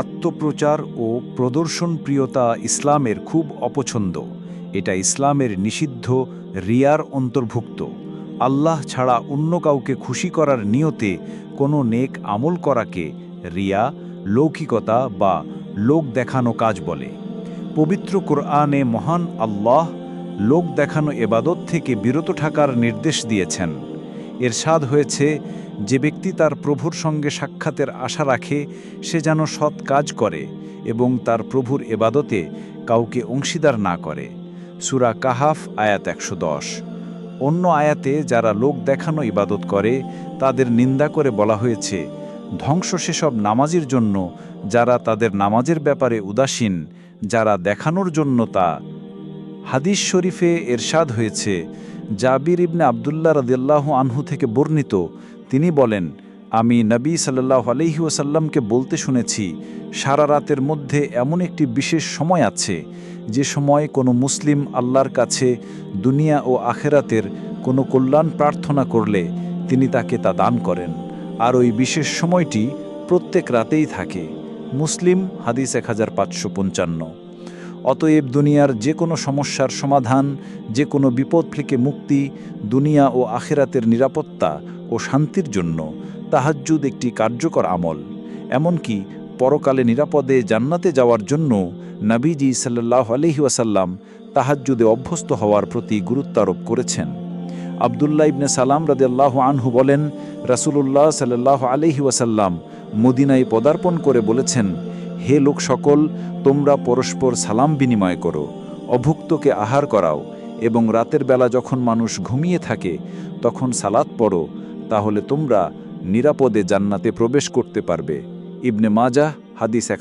আত্মপ্রচার ও প্রদর্শনপ্রিয়তা ইসলামের খুব অপছন্দ। এটা ইসলামের নিষিদ্ধ রিয়ার অন্তর্ভুক্ত। আল্লাহ ছাড়া অন্য কাউকে খুশি করার নিয়তে কোনো নেক আমল করাকে রিয়া, লৌকিকতা বা লোক দেখানো কাজ বলে। পবিত্র কোরআনে মহান আল্লাহ লোক দেখানো এবাদত থেকে বিরত থাকার নির্দেশ দিয়েছেন। এর স্বাদ হয়েছে যে ব্যক্তি তার প্রভুর সঙ্গে সাক্ষাতের আশা রাখে, সে যেন সৎ কাজ করে এবং তার প্রভুর এবাদতে কাউকে অংশীদার না করে। সুরা কাহাফ, আয়াত একশো দশ। অন্য আয়াতে যারা লোক দেখানো ইবাদত করে, তাদের নিন্দা করে বলা হয়েছে, ধ্বংস সেসব নামাজের জন্য যারা তাদের নামাজের ব্যাপারে উদাসীন, যারা দেখানোর জন্য তা। হাদিস শরীফে এরশাদ হয়েছে, জাবির ইবনে আবদুল্লাহ রদিয়াল্লাহ আনহু থেকে বর্ণিত তিনি বলেন, আমি নবী সাল্লাহ আলহি ওসাল্লামকে বলতে শুনেছি, সারা রাতের মধ্যে এমন একটি বিশেষ সময় আছে, যে সময় কোনো মুসলিম আল্লাহর কাছে দুনিয়া ও আখেরাতের কোনো কল্যাণ প্রার্থনা করলে তিনি তাকে তা দান করেন। আর ওই বিশেষ সময়টি প্রত্যেক রাতেই থাকে। মুসলিম, হাদিস এক হাজার পাঁচশো পঞ্চান্ন। অতএব দুনিয়ার যে কোনো সমস্যার সমাধান, যে কোনো বিপদ থেকে মুক্তি, দুনিয়া ও আখেরাতের নিরাপত্তা ও শান্তির জন্য তাহাজ্জুদ একটি কার্যকর আমল, এমনকি পরকালে নিরাপদে জান্নাতে যাওয়ার জন্য নাবিজি সাল্লাহ আলহি ওয়াসাল্লাম তাহাজ্জুদে অভ্যস্ত হওয়ার প্রতি গুরুত্বারোপ করেছেন। আবদুল্লাহ ইবনে সালাম রাদিয়াল্লাহ আনহু বলেন, রাসূলুল্লাহ সাল্লাহ আলহি ওয়াসাল্লাম মদিনায় পদার্পণ করে বলেছেন, হে লোক সকল, তোমরা পরস্পর সালাম বিনিময় করো, অভুক্তকে আহার করাও এবং রাতের বেলা যখন মানুষ ঘুমিয়ে থাকে, তখন সালাত পড়ো তাহলে তোমরা নিরাপদে জান্নাতে প্রবেশ করতে পারবে। ইবনে মাজাহ হাদিস এক